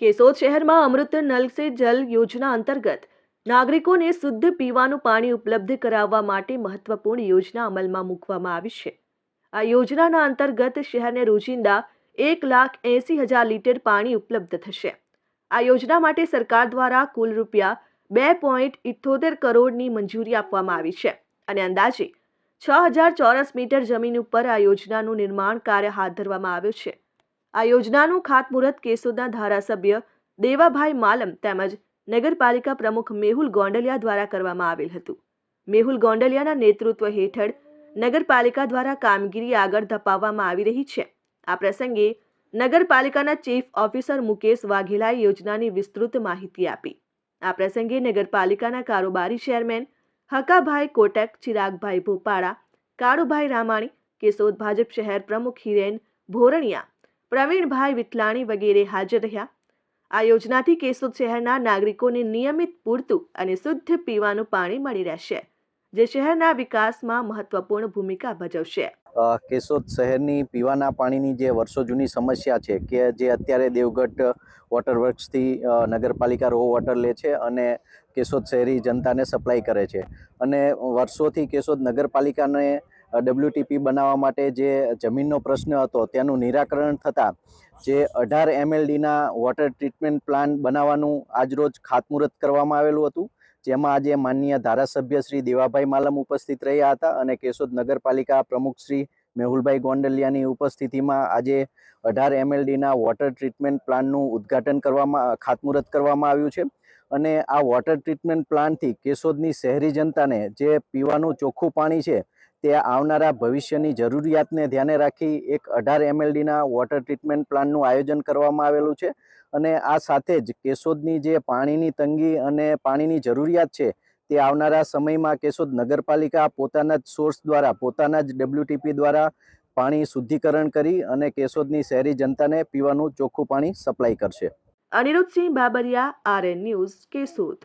કેશોદ શહેરમાં અમૃત નલ સે જલ યોજના અંતર્ગત નાગરિકોને શુદ્ધ પીવાનું પાણી ઉપલબ્ધ કરાવવા માટે મહત્વપૂર્ણ યોજના અમલમાં મૂકવામાં આવી છે. આ યોજનાના અંતર્ગત શહેરને રોજિંદા એક લાખ એંસી હજાર લીટર પાણી ઉપલબ્ધ થશે. આ યોજના માટે સરકાર દ્વારા કુલ રૂપિયા બે પોઈન્ટ ઇઠ્ઠોતેર કરોડની મંજૂરી આપવામાં આવી છે અને અંદાજે છ હજાર ચોરસ મીટર જમીન ઉપર આ યોજનાનું નિર્માણ કાર્ય હાથ ધરવામાં આવ્યું છે. આ યોજનાનું ખાતમુહૂર્ત કેશોદના ધારાસભ્ય દેવાભાઈ માલમ તેમજ નગરપાલિકા પ્રમુખ મેહુલ ગોંડલિયા દ્વારા કરવામાં આવેલ હતું. મેહુલ ગોંડલિયાના નેતૃત્વ હેઠળ નગરપાલિકા દ્વારા કામગીરી આગળ ધપાવવામાં આવી રહી છે. આ પ્રસંગે નગરપાલિકાના ચીફ ઓફિસર મુકેશ વાઘેલાએ યોજનાની વિસ્તૃત માહિતી આપી. આ પ્રસંગે નગરપાલિકાના કારોબારી ચેરમેન હકાભાઈ કોટક, ચિરાગભાઈ ભોપાળા, કાળુભાઈ રામાણી, કેશોદ ભાજપ શહેર પ્રમુખ હિરેન ભોરણિયા પ્રવીણભાઈ વિઠલાણી વગેરે હાજર રહ્યા. આ યોજનાથી કેશોદ શહેરના નાગરિકોને નિયમિત પૂરતું અને શુદ્ધ પીવાનું પાણી મળી રહેશે, જે શહેરના વિકાસમાં મહત્વપૂર્ણ ભૂમિકા ભજવશે. કેશોદ શહેરની પીવાના પાણીની જે વર્ષો જૂની સમસ્યા છે કે જે અત્યારે દેવગઢ વોટર વર્ક્સથી નગરપાલિકા રો વોટર લે છે અને કેશોદ શહેરી જનતાને સપ્લાય કરે છે. અને વર્ષોથી કેશોદ નગરપાલિકાને ડબ્લ્યુટીપી બનાવવા માટે જે જમીનનો પ્રશ્ન હતો, તેનું નિરાકરણ થતાં જે અઢાર એમએલડીના વોટર ટ્રીટમેન્ટ પ્લાન બનાવવાનું આજરોજ ખાતમુહૂર્ત કરવામાં આવેલું હતું. જેમાં આજે માનનીય ધારાસભ્ય શ્રી દેવાભાઈ માલમ ઉપસ્થિત રહ્યા હતા અને કેશોદ નગરપાલિકા પ્રમુખ શ્રી મેહુલભાઈ ગોંડલિયાની ઉપસ્થિતિમાં આજે અઢાર એમએલડીના વોટર ટ્રીટમેન્ટ પ્લાનનું ઉદ્ઘાટન કરવામાં, ખાતમુહૂર્ત કરવામાં આવ્યું છે. અને આ વોટર ટ્રીટમેન્ટ પ્લાનથી કેશોદની શહેરી જનતાને જે પીવાનું ચોખ્ખું પાણી છે તે આવનારા ભવિષ્યની જરૂરિયાતને ધ્યાને રાખી એક અઢાર એમએલડીના વોટર ટ્રીટમેન્ટ પ્લાન્ટનું આયોજન કરવામાં આવેલું છે. અને આ સાથે જ કેશોદની જે પાણીની તંગી અને પાણીની જરૂરિયાત છે તે આવનારા સમયમાં કેશોદ નગરપાલિકા પોતાના જ સોર્સ દ્વારા, પોતાના જ ડબલ્યુટીપી દ્વારા પાણી શુદ્ધિકરણ કરી અને કેશોદની શહેરી જનતાને પીવાનું ચોખ્ખું પાણી સપ્લાય કરશે. Aniruddhsinh Babariya RN news, Keshod.